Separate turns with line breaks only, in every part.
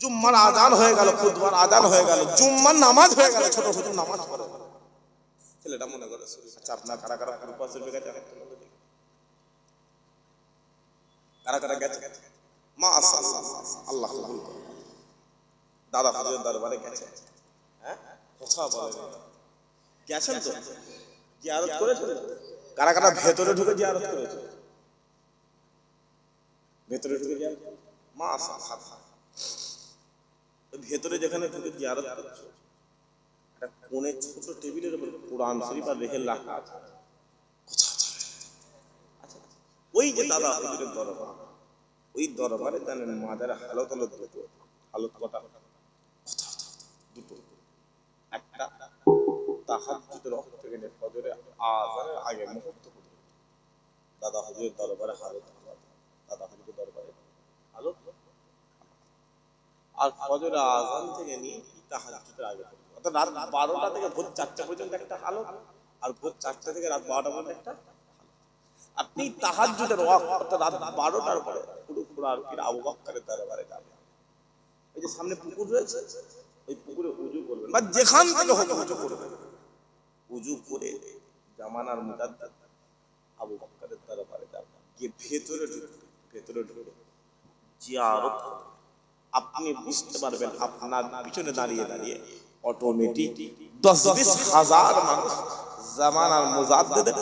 জুম্মার আজান হয়ে গেল খুদবার আজান হয়ে গেল, জুম্মার নামাজ হয়ে গেল, ছোট হুজুর নামাজ পড়ে। ছেলেটা মনে করে আচ্ছা আপনার কারা কারা গ্রুপ আছে গেছে? কারা কারা গেছে? মা আল্লাহ আল্লাহ কবুল করুন। দাদা হুজুরের দরবারে গেছে। হ্যাঁ? কথা বলে গেছেন তো? জিয়ারত করেছেন? কারা কারা ভেতরে ঢুকে জিয়ারত করেছে? ভেতরে ঢুকে জিয়ারত মা আল্লাহ ভেতরে যেখানে ঢুকে জিয়ারত করছ একটা কোণে ছোট টেবিলের উপর কোরআন শরীফ আর রেহেল রাখা আছে। আচ্ছা, ওই যে দাদা হুজুরের দরবার ওই দরবারে জানেন মাজার হালত হলো দুটো হালত কটা? দুটো। একটা তাহাজ্জুদের রক্ত থেকে ফজরে আজানের আগে মুহূর্ত দাদা হুজুরের দরবারে হালত হালত দাদা হুজুরের দরবারে হালত আর ফজর আজান থেকে নিয়ে তাহাজ্জুদের আগে। অর্থাৎ রাত বারোটা থেকে ভোর চারটা পর্যন্ত একটা হালত আর ভোর চারটা থেকে রাত বারোটা পর্যন্ত একটা। আপনি তাহাজ্জুদের ওয়াক্ত, অর্থাৎ রাত বারোটার পরে পুরো পুরো আর কি আবু বক্করের দরবারে যাবেন এই যে সামনে পুকুর রয়েছে ওই পুকুরে উজু করবেন বা যেখান থেকে হোক উজু করবেন উজু করে জামানার মুজাদ্দাদ আবু বক্করের দরবারে যাবেন গিয়ে ভেতরে ঢুকবে ভেতরে ঢুকে জিয়ারত করবেন। আপনি বুঝতে পারবেন আপনার পিছনে দাঁড়িয়ে দাঁড়িয়ে অটোমেটিক দশ বিশ হাজার মানুষ জামানার মুজাদ্দেদের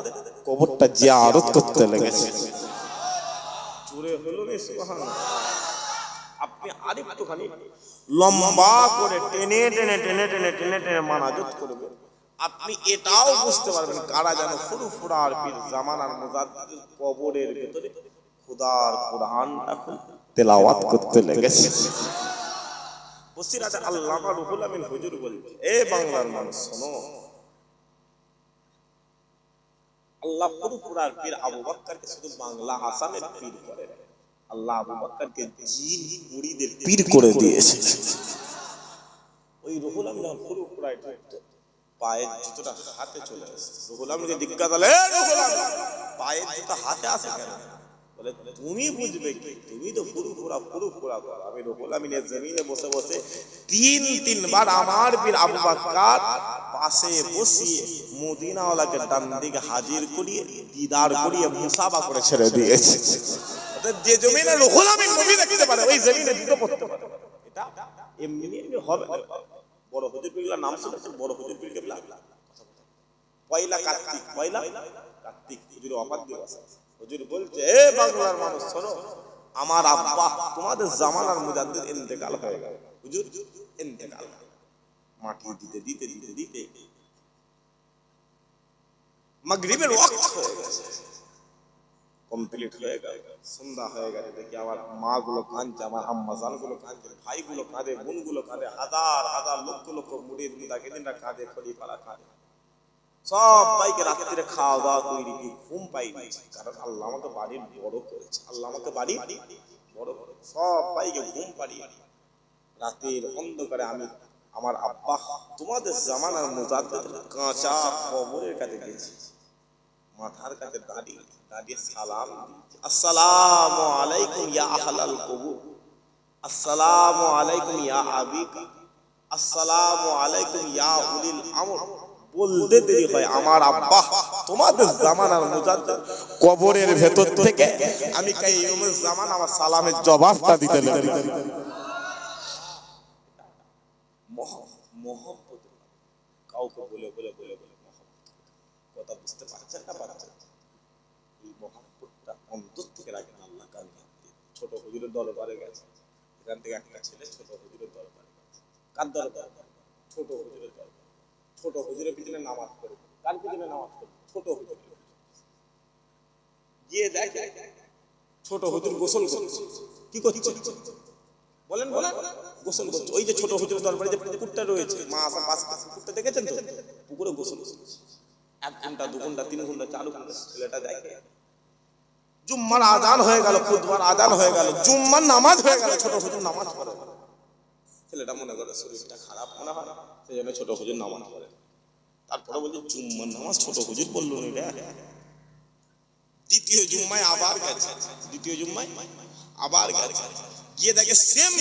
কবরটা জিয়ারত করতে লেগেছে। জোরে হলো আপনি আরেকটুখানি লম্বা করে টেনে টেনে টেনে টেনে টেনে টেনে মানাজত করবেন। আপনি এটাও বুঝতে পারবেন কারা যেন ফুরু ফুরার পীর জামানার মুজাদ্দিদের কবরের ভেতরে খুদার কোরআনটা তেলাওয়াত করতে লেগেছে। বসির আছে আল্লামা রুহুল আমিন হুজুর বলছে এ বাংলার মানুষ শোনো। আল্লাহ পুরো পুরার পীর আবু বক্করকে শুধু বাংলা আসামের পীর করেন আল্লাহ আবু বক্করকে জিন মুড়িদের পীর করে দিয়েছে। ওই রুহুল আমিন যখন পুরো পুরায় ঢুকতো পায়ের জুতোটা হাতে চলে আসছে রুহুল আমিনকে জিজ্ঞাসা করলে "এ রুহুল আমিন, পায়ের জুতো হাতে আসে কেন? বলে, তুমি বুঝবে কি? তুমি তো পুরো পুরা পুরো পুরা করো। আমি রুহুল আমিনের জমিনে বসে বসে তিন, তিনবার আমার বীর আবু বাক্কার পাশে বসিয়ে মদিনাওয়ালাকে ডান দিকে হাজির করিয়ে, দিদার করিয়ে মুসাফা করে ছেড়ে দিয়েছে। যে জমিনে রুহুল আমিন নবী দেখতে পারে, ওই জমিনে জুতো পড়তে পারে। এটা এমনি এমনি হবে। বড় হুজুর পিগলা নাম শুনেছেন? বড় হুজুর পিগলা পয়লা কার্তিক পয়লা কার্তিক। হুজুর অপার দিবস হুজুর বলছে, এ বাংলার মানুষ, শোনো, আমার আব্বা তোমাদের জামানার মুজাদ্দিদ ইন্তেকাল হয়ে গেল। হুজুর, ইন্তেকাল। মাটি দিতে দিতে দিতে দিতে। মাগরিবের ওয়াক্ত হয়ে গেছে। কমপ্লিট হয়ে গেল। সন্ধ্যা হয়ে গেছে, দেখি আমার মা গুলো কাঁদছে, আমার আম্মা জানগুলো কাঁদছে ভাই গুলো কাঁদে বোনগুলো কাঁদে, হাজার হাজার লক্ষ লক্ষ মুড়ির মুদাকিদিনরা কাঁদে খলিফারা কাঁদে। সব ভাইকে রাত্রিরে খাওয়া দাওয়া তৈরি কি ঘুম পাই নাই কারণ আল্লাহ আমাকে বাড়ির বড় করেছে, আল্লাহ আমাকে বাড়ি বড় করেছে। সব ভাইকে ঘুম পাড়ি রাতের অন্ধকারে আমি আমার আব্বা তোমাদের জামানার মুজাদ্দিদের কাঁচা কবরের কাছে গেছি। মাথার কাছে দাঁড়িয়ে দাঁড়িয়ে সালাম। আসসালামু আলাইকুম ইয়া আহলাল কবুর। আসসালামু আলাইকুম ইয়া আবিক আসসালামু আলাইকুম ইয়া উলিল আমর। বলতে দেরি হয়। আমার আব্বা, তোমাদের জামানার মুজাদ্দিদ। কবরের ভেতর থেকে আমি কাইয়ুমের জামান আমার সালামের জবাবটা দিতে লাগি মহব্বত কাউকে বলে বলে বলে বলে মহব্বত। কথা বুঝতে পারছেন না পারছেন এই মহব্বতটা অন্তর থেকে রাখেন আল্লাহ কান ছোট হুজুরের দরবারে গেছে। এখান থেকে একটা ছেলে ছোট হুজুরের দরবারে গেছে। কার দরবার? ছোট হুজুরের দরবার। ছোট, হুজুরের পিছনে নামাজ পড়বে কার পিছনে নামাজ পড়বে ছোট পিছনে। গিয়ে দেখে ছোট হুজুর গোসল করছে। কি করছে? বলেন বলেন। গোসল করছে। ওই যে ছোট হুজুরের দরবারে যে পুকুরটা রয়েছে, মা আসা পাশ পুকুরটা দেখেছেন তো? পুকুরে গোসল করছে। এক ঘণ্টা, দু ঘণ্টা, তিন ঘণ্টা ঘণ্টা ছেলেটা দেখে। জুম্মার আদান হয়ে গেল খুদবার আদান হয়ে গেল। জুম্মার নামাজ হয়ে গেল, ছোট হুজুর নামাজ পড়ে। ছেলেটা মনে করে শরীরটা খারাপ মনে হয় সেই জন্য ছোট হুজুর নামাজ পড়ে। তারপরে বলছে জুম্মার নামাজ ছোট হুজুর বলল দ্বিতীয় জুম্মায় আবার গেছে। দ্বিতীয় জুম্মায় আবার গেছে। গিয়ে দেখে সেম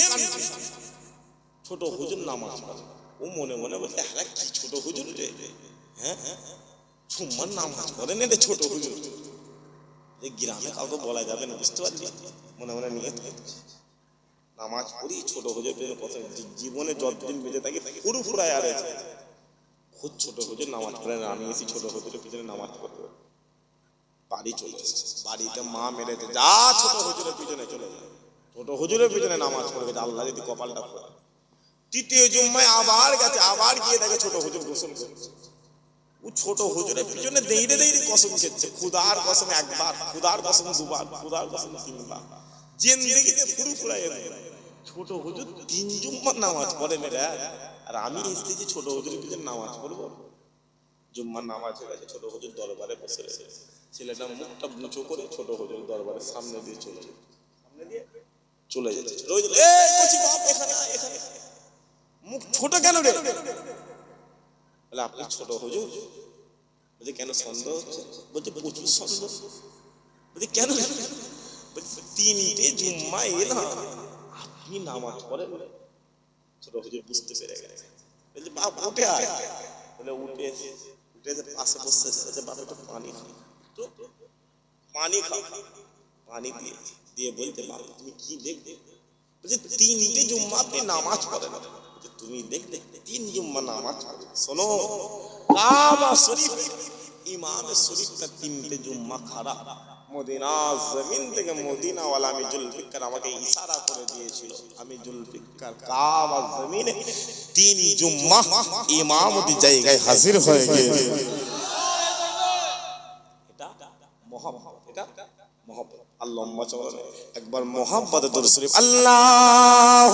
ছোট হুজুর নামাজ পড়ে। ও মনে মনে বলে হ্যাঁ কি ছোট হুজুর রে? হ্যাঁ? সুম্মার নামাজ পড়েন রে ছোট হুজুর যে গ্রামে কাউকে বলা যাবে না, বুঝতে পারছি মনে মনে নিয়ে নামাজ পড়ি, ছোট হুজুর পেয়ে প্রথম জীবনে যতদিন বেঁচে থাকি পুরো ফুরায় আর খুব ছোট হুজুর নামাজ পড়ে না আমি এসি ছোট হুজুরের পিছনে নামাজ পড়তে বাড়ি চলে বাড়িতে মা মেরেছে যা ছোট হুজুরের পিছনে চলে যায়। ছোট হুজুরের পিছনে নামাজ পড়ে গেছে। আল্লাহ যদি কপালটা খোলা। তৃতীয় জুম্মায় আবার গেছে, আবার গিয়ে দেখে ছোট হুজুর গোসল করছে। ও ছোট হুজুরের পিছনে দেইরে দেইরে কসম খেচ্ছে। খুদার কসম একবার, খুদার কসম দুবার, খুদার কসম তিনবার। জিন্দেগিতে পুরো ফুরাই ছোট হুজুর তিন জুম্মার নামাজ পড়ে মেরে আর আমি এসেছি ছোট হুজুরের পিছনে নামাজ পড়ব জুম্মার নামাজ হয়ে গেছে ছোট হুজুর দরবারে বসে রয়েছে ছেলেটা মুখটা মুচো করে ছোট হুজুর দরবারের সামনে দিয়ে চলে যায়। সামনে দিয়ে চলে যাচ্ছে ছোট হুজুর এই কচি বাপ, এখানে এখানে মুখ ছোট কেন রে? বলে, আপনি ছোট হুজুর? বলছে, কেন সন্দেহ হচ্ছে? বলছে, প্রচুর সন্দেহ। বলছে, কেন? তিনটে জুম্মা এলাম আপনি নামাজ পড়েন? ছোট হুজুর বুঝতে পেরে গেছে। বলছে, বাপ, উঠে আয়। বলে, উঠে উঠে পাশে বসে বলছে, বাপ, একটু পানি খাও তো পানি খাও পানি দিয়ে দিয়ে বলতে বাপ, তুমি কি দেখবে? বলছে, তিনটে জুম্মা আপনি নামাজ পড়েন। তুমি দেখবে, তিন জুম্মা নামাজ পড়ে। শোনো, কাবা শরীফ ইমাম শরীফটা তিনটে জুম্মা মদিনা জমিন থেকে আমি জুলফিকার আমাকে ইশারা করে দিয়েছিল। আমি জুলফিকার জমিনে তিন জুম্মা ইমামতি জায়গায় হাজির হয়ে গিয়েছে। এটা মহব্বত আল্লাহ একবার মহব্বত দরুদ শরীফ, আল্লাহ